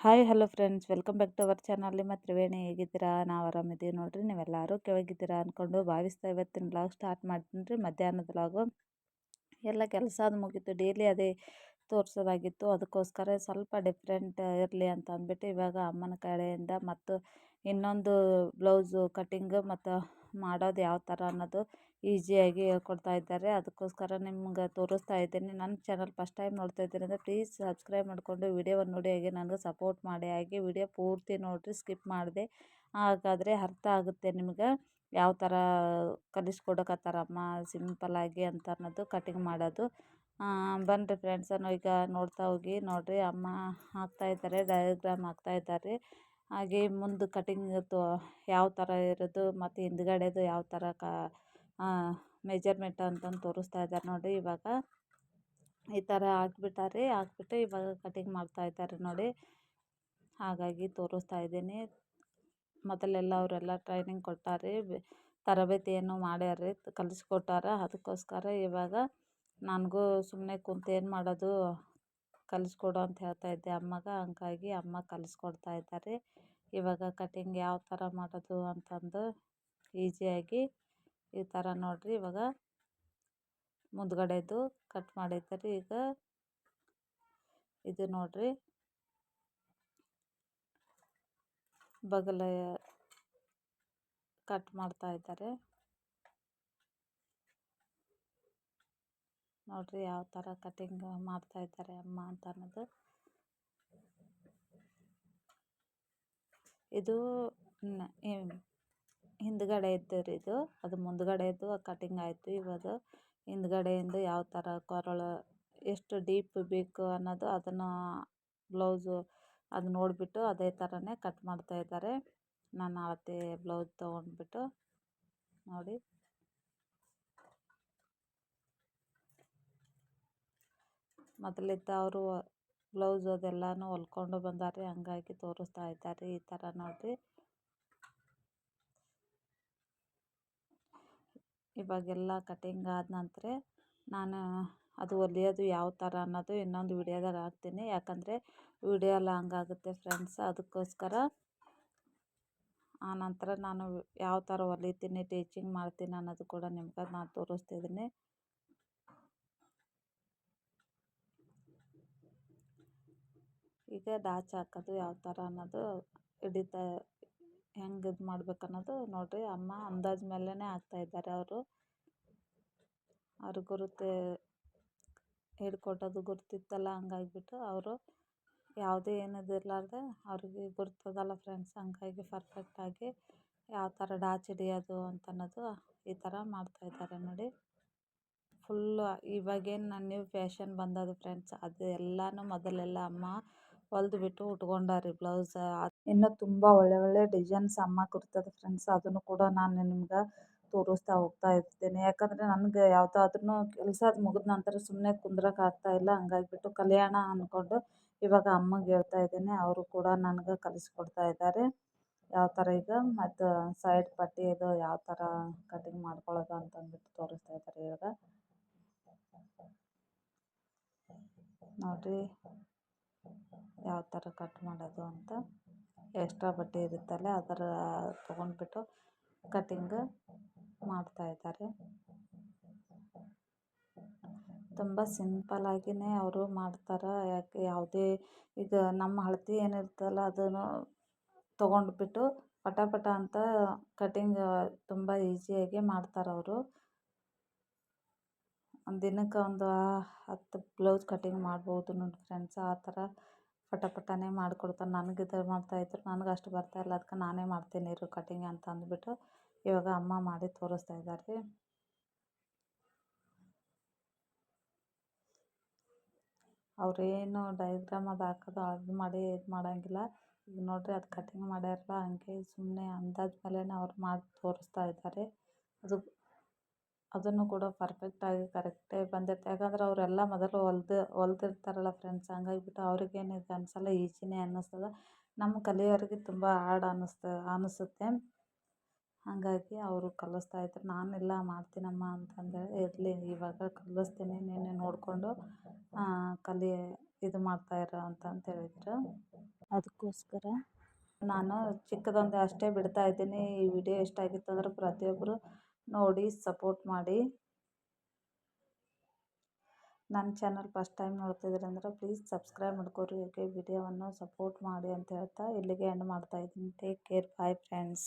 Hi hello friends welcome back to our channel ನಿಮ್ಮ ತ್ರಿವೇಣಿ ಹೇಗಿದ್ದೀರಾ? ನಾವು ಆರಾಮಿದ್ದೀವಿ ನೋಡಿರಿ. ನೀವೆಲ್ಲ ಆರೋಗ್ಯವಾಗಿದ್ದೀರಾ ಅಂದ್ಕೊಂಡು ಭಾವಿಸ್ತಾ ಇವತ್ತಿನ ಬ್ಲಾಗ್ ಸ್ಟಾರ್ಟ್ ಮಾಡ್ತೀನಿ. ರೀ ಮಧ್ಯಾಹ್ನದ ಬ್ಲಾಗು ಎಲ್ಲ ಕೆಲಸ ಅದು ಮುಗೀತು. ಡೈಲಿ ಅದೇ ತೋರಿಸೋದಾಗಿತ್ತು. ಅದಕ್ಕೋಸ್ಕರ ಸ್ವಲ್ಪ ಡಿಫ್ರೆಂಟ್ ಇರಲಿ ಅಂತ ಅಂದ್ಬಿಟ್ಟು ಇವಾಗ ಅಮ್ಮನ ಕಡೆಯಿಂದ ಮತ್ತು ಇನ್ನೊಂದು ಬ್ಲೌಸು ಕಟ್ಟಿಂಗ್ ಮತ್ತು ಮಾಡೋದು ಯಾವ ಥರ ಅನ್ನೋದು ಈಸಿಯಾಗಿ ಹೇಳ್ಕೊಡ್ತಾ ಇದ್ದಾರೆ. ಅದಕ್ಕೋಸ್ಕರ ನಿಮ್ಗೆ ತೋರಿಸ್ತಾ ಇದ್ದೀನಿ. ನನ್ನ ಚಾನಲ್ ಫಸ್ಟ್ ಟೈಮ್ ನೋಡ್ತಾ ಇದ್ದೀನಿ ಅಂದರೆ ಪ್ಲೀಸ್ ಸಬ್ಸ್ಕ್ರೈಬ್ ಮಾಡಿಕೊಂಡು ವೀಡಿಯೋವನ್ನು ನೋಡಿ, ಹಾಗೆ ನನಗೆ ಸಪೋರ್ಟ್ ಮಾಡಿ. ಹಾಗೆ ವಿಡಿಯೋ ಪೂರ್ತಿ ನೋಡಿರಿ ಸ್ಕಿಪ್ ಮಾಡಿದೆ. ಹಾಗಾದರೆ ಅರ್ಥ ಆಗುತ್ತೆ ನಿಮ್ಗೆ ಯಾವ ಥರ ಕಲಿಸ್ಕೊಡಕತ್ತಾರಮ್ಮ ಸಿಂಪಲ್ಲಾಗಿ ಅಂತ ಅನ್ನೋದು ಕಟಿಂಗ್ ಮಾಡೋದು. ಬನ್ನಿರಿ ಫ್ರೆಂಡ್ಸನ್ನು ಈಗ ನೋಡ್ತಾ ಹೋಗಿ. ನೋಡಿರಿ, ಅಮ್ಮ ಹಾಕ್ತಾಯಿದ್ದಾರೆ ಡಯಾಗ್ರಾಮ್ ಹಾಕ್ತಾಯಿದ್ದಾರೆ ಹಾಗೆ ಮುಂದೆ ಕಟಿಂಗ್ ಯಾವ ಥರ ಇರೋದು, ಮತ್ತು ಹಿಂದ್ಗಡೆದು ಯಾವ ಥರ ಕ ಮೆಜರ್ಮೆಂಟ್ ಅಂತಂದು ತೋರಿಸ್ತಾ ಇದ್ದಾರೆ ನೋಡಿ ಇವಾಗ. ಈ ಥರ ಹಾಕ್ಬಿಟ್ಟಾರೆ ಹಾಕ್ಬಿಟ್ಟು ಇವಾಗ ಕಟಿಂಗ್ ಮಾಡ್ತಾ ಇದ್ದಾರೆ ನೋಡಿ. ಹಾಗಾಗಿ ತೋರಿಸ್ತಾ ಇದ್ದೀನಿ. ಮೊದಲೆಲ್ಲ ಅವರೆಲ್ಲ ಟ್ರೈನಿಂಗ್ ಕೊಟ್ಟಾರೆ ತರಬೇತಿಯನ್ನು ಮಾಡ್ಯಾರೆ, ಕಲಿಸ್ಕೊಟ್ಟಾರ. ಅದಕ್ಕೋಸ್ಕರ ಇವಾಗ ನನಗೂ ಸುಮ್ಮನೆ ಕುಂತು ಏನು ಮಾಡೋದು ಕಲಿಸ್ಕೊಡು ಅಂತ ಹೇಳ್ತಾ ಇದ್ದೆ. ಅಮ್ಮಗೆ ಹಂಗಾಗಿ ಅಮ್ಮ ಕಲಿಸ್ಕೊಡ್ತಾ ಇದ್ದಾರೆ. ಇವಾಗ ಕಟಿಂಗ್ ಯಾವ ಥರ ಮಾಡೋದು ಅಂತಂದು ಈಸಿಯಾಗಿ ಈ ಥರ ನೋಡಿರಿ. ಇವಾಗ ಮುಂದ್ಗಡೆದು ಕಟ್ ಮಾಡಿದ್ದಾರೆ. ಈಗ ಇದು ನೋಡಿರಿ. ಬಗಲ ಕಟ್ ಮಾಡ್ತಾ ಇದ್ದಾರೆ. ನೋಡಿರಿ ಯಾವ ಥರ ಕಟಿಂಗ್ ಮಾಡ್ತಾ ಇದ್ದಾರೆ ಅಮ್ಮ ಅಂತ ಅನ್ನೋದು. ಇದು ಹಿಂದ್ಗಡೆದು ರೀ ಇದು, ಅದು ಮುಂದ್ಗಡೆದು ಕಟಿಂಗ್ ಆಯಿತು ಇವಾಗ. ಹಿಂದ್ಗಡೆಯಿಂದ ಯಾವ ಥರ ಕೊರಳು, ಎಷ್ಟು ಡೀಪ್ ಬೇಕು ಅನ್ನೋದು ಅದನ್ನು ಬ್ಲೌಸು ಅದು ನೋಡಿಬಿಟ್ಟು ಅದೇ ಥರನೇ ಕಟ್ ಮಾಡ್ತಾ ಇದ್ದಾರೆ. ನಾನು ಅಳತೆ ಬ್ಲೌಸ್ ತೊಗೊಂಡ್ಬಿಟ್ಟು ನೋಡಿ. ಮೊದಲಿದ್ದ ಅವರು ಬ್ಲೌಸ್ ಅದೆಲ್ಲನೂ ಹೊಲ್ಕೊಂಡು ಬಂದಾರೆ ಹಂಗಾಗಿ ತೋರಿಸ್ತಾ ಇದ್ದಾರೆ ಈ ಥರ ನೋಡಿರಿ. ಇವಾಗೆಲ್ಲ ಕಟಿಂಗ್ ಆದ ನಂತರ ನಾನು ಅದು ಹೊಲಿಯೋದು ಯಾವ ಥರ ಅನ್ನೋದು ಇನ್ನೊಂದು ವಿಡಿಯೋದಾಗ ಹಾಕ್ತೀನಿ. ಯಾಕಂದರೆ ವಿಡಿಯೋ ಲಾಂಗ್ ಆಗುತ್ತೆ ಫ್ರೆಂಡ್ಸ್ ಅದಕ್ಕೋಸ್ಕರ ಆ ನಂತರ ನಾನು ಯಾವ ಥರ ಹೊಲಿತೀನಿ ಟೀಚಿಂಗ್ ಮಾಡ್ತೀನಿ ಅನ್ನೋದು ಕೂಡ ನಿಮ್ಗೆ ನಾನು ತೋರಿಸ್ತಿದ್ದೀನಿ. ಈಗ ಡಾಚ್ ಹಾಕೋದು ಯಾವ ಥರ ಅನ್ನೋದು ಹಿಡಿತಾ ಹೆಂಗೆ ಇದು ಮಾಡ್ಬೇಕು ಅನ್ನೋದು ನೋಡಿರಿ. ಅಮ್ಮ ಅಂದಾಜು ಮೇಲೇ ಹಾಕ್ತಾಯಿದ್ದಾರೆ ಅವರು. ಅವ್ರಿಗೆ ಗುರುತು ಹೇಳ್ಕೊಟ್ಟೋದು ಗುರುತಿತ್ತಲ್ಲ ಹಂಗಾಗ್ಬಿಟ್ಟು ಅವರು ಯಾವುದೇ ಏನದು ಇರಲಾರ್ದೆ ಅವ್ರಿಗೆ ಗುರ್ತದಲ್ಲ ಫ್ರೆಂಡ್ಸ್ ಹಂಗಾಗಿ ಪರ್ಫೆಕ್ಟಾಗಿ ಯಾವ ಥರ ಡಾಚ್ ಹಿಡಿಯೋದು ಅಂತ ಅನ್ನೋದು ಈ ಥರ ಮಾಡ್ತಾಯಿದ್ದಾರೆ ನೋಡಿ. ಫುಲ್ಲು ಇವಾಗೇನು ನ್ಯೂ ಫ್ಯಾಷನ್ ಬಂದದ ಫ್ರೆಂಡ್ಸ್ ಅದು ಎಲ್ಲನೂ ಮೊದಲೆಲ್ಲ ಅಮ್ಮ ಹೊಲ್ದು ಬಿಟ್ಟು ಉಟ್ಕೊಂಡಾರಿ ಬ್ಲೌಸ್ ಇನ್ನೂ ತುಂಬ ಒಳ್ಳೆ ಒಳ್ಳೆ ಡಿಸೈನ್ಸ್ ಅಮ್ಮ ಕುರ್ತದೆ ಫ್ರೆಂಡ್ಸ್ ಅದನ್ನು ಕೂಡ ನಾನು ನಿಮ್ಗೆ ತೋರಿಸ್ತಾ ಹೋಗ್ತಾ ಇರ್ತೀನಿ. ಯಾಕಂದರೆ ನನಗೆ ಯಾವುದಾದ್ರೂ ಕೆಲಸ ಮುಗಿದ ನಂತರ ಸುಮ್ಮನೆ ಕುಂದ್ರಕ್ಕೆ ಇಲ್ಲ. ಹಂಗಾಗಿಬಿಟ್ಟು ಕಲ್ಯಾಣ ಅಂದ್ಕೊಂಡು ಇವಾಗ ಅಮ್ಮಗೆ ಹೇಳ್ತಾ ಇದ್ದೀನಿ. ಅವರು ಕೂಡ ನನಗೆ ಕಲಿಸ್ಕೊಡ್ತಾ ಇದ್ದಾರೆ ಯಾವ ಥರ ಈಗ? ಮತ್ತು ಸೈಡ್ ಪಟ್ಟಿ ಇದು ಯಾವ ಥರ ಕಟಿಂಗ್ ಮಾಡ್ಕೊಳ್ಳೋದು ಅಂತಂದ್ಬಿಟ್ಟು ತೋರಿಸ್ತಾ ಇದ್ದಾರೆ ಇವಾಗ. ನೋಡಿರಿ. ಯಾವ ಥರ ಕಟ್ ಮಾಡೋದು ಅಂತ ಎಕ್ಸ್ಟ್ರಾ ಬಟ್ಟೆ ಇರುತ್ತಲ್ಲ ಅದರ ತೊಗೊಂಡ್ಬಿಟ್ಟು ಕಟಿಂಗ್ ಮಾಡ್ತಾಯಿದ್ದಾರೆ ತುಂಬ ಸಿಂಪಲ್ಲಾಗಿಯೇ ಅವರು ಮಾಡ್ತಾರೆ. ಯಾಕೆ ಯಾವುದೇ ಈಗ ನಮ್ಮ ಅಳ್ತಿ ಏನಿರುತ್ತಲ್ಲ ಅದನ್ನು ತೊಗೊಂಡ್ಬಿಟ್ಟು ಪಟ ಪಟ ಅಂತ ಕಟಿಂಗ್ ತುಂಬ ಈಸಿಯಾಗಿ ಮಾಡ್ತಾರೆ ಅವರು. ದಿನಕ್ಕೆ ಒಂದು ಹತ್ತು ಬ್ಲೌಸ್ ಕಟಿಂಗ್ ಮಾಡ್ಬೋದು ನನ್ನ ಫ್ರೆಂಡ್ಸ್, ಆ ಥರ ಪಟ ಪಟನೆ ಮಾಡ್ಕೊಡ್ತಾರೆ. ನನಗೆ ಇದು ಮಾಡ್ತಾಯಿದ್ರು ನನಗೆ ಅಷ್ಟು ಬರ್ತಾಯಿಲ್ಲ ಅದಕ್ಕೆ ನಾನೇ ಮಾಡ್ತೀನಿ ಇರು ಕಟಿಂಗ್ ಅಂತ ಅಂದ್ಬಿಟ್ಟು ಇವಾಗ ಅಮ್ಮ ಮಾಡಿ ತೋರಿಸ್ತಾ ಇದ್ದಾರೆ. ಅವರೇನು ಡೈಗ್ರಾಮ್ ಅದು ಹಾಕೋದು, ಅದು ಮಾಡಿ ಇದು ಮಾಡೋಂಗಿಲ್ಲ. ಈಗ ನೋಡಿರಿ ಅದು ಕಟಿಂಗ್ ಮಾಡ್ಯಾರಲ್ಲ, ಹಂಗೆ ಸುಮ್ಮನೆ ಅಂದಾಜು ಮೇಲೇ ಅವ್ರು ಮಾಡಿ ತೋರಿಸ್ತಾ ಇದ್ದಾರೆ. ಅದು ಅದನ್ನು ಕೂಡ ಪರ್ಫೆಕ್ಟಾಗಿ ಕರೆಕ್ಟಾಗಿ ಬಂದಿರುತ್ತೆ. ಯಾಕಂದ್ರೆ ಅವರೆಲ್ಲ ಮೊದಲು ಹೊಲ್ದು, ಹೊಲ್ದಿರ್ತಾರಲ್ಲ ಫ್ರೆಂಡ್ಸ್ ಹಂಗಾಗಿಬಿಟ್ಟು ಅವ್ರಿಗೇನು ಇದು ಅನಿಸಲ್ಲ ಈಸಿನೇ ಅನ್ನಿಸ್ತದೆ. ನಮ್ಮ ಕಲಿಯೋರಿಗೆ ತುಂಬ ಹಾರ್ಡ್ ಅನ್ನಿಸ್ತ, ಅನ್ನಿಸುತ್ತೆ. ಹಾಗಾಗಿ ಅವರು ಕಲಿಸ್ತಾ ಇದ್ರು. ನಾನೆಲ್ಲ, ಮಾಡ್ತೀನಮ್ಮ ಅಂತಂದೇಳಿ ಇರಲಿ, ಇವಾಗ ಕಲಿಸ್ತೀನಿ ನೀನು ನೋಡಿಕೊಂಡು ಕಲಿ, ಇದು ಮಾಡ್ತಾಯಿರು ಅಂತ ಅಂತಂತ ಹೇಳಿದ್ರು. ಅದಕ್ಕೋಸ್ಕರ ನಾನು ಚಿಕ್ಕದೊಂದು ಅಷ್ಟೇ ಬಿಡ್ತಾ ಇದ್ದೀನಿ. ಈ ವಿಡಿಯೋ ಇಷ್ಟ ಆಗಿತ್ತು ಅಂದ್ರೆ ಪ್ರತಿಯೊಬ್ಬರು ನೋಡಿ ಸಪೋರ್ಟ್ ಮಾಡಿ. ನನ್ನ ಚಾನಲ್ ಫಸ್ಟ್ ಟೈಮ್ ನೋಡ್ತಿದ್ದೀರಿ ಅಂದ್ರೆ ಪ್ಲೀಸ್ ಸಬ್ಸ್ಕ್ರೈಬ್ ಮಾಡ್ಕೊರಿ ಓಕೆ ವಿಡಿಯೋವನ್ನು ಸಪೋರ್ಟ್ ಮಾಡಿ ಅಂತ ಹೇಳ್ತಾ ಇಲ್ಲಿಗೆ ಎಂಡ್ ಮಾಡ್ತಾ ಇದ್ದೀನಿ. Take care bye friends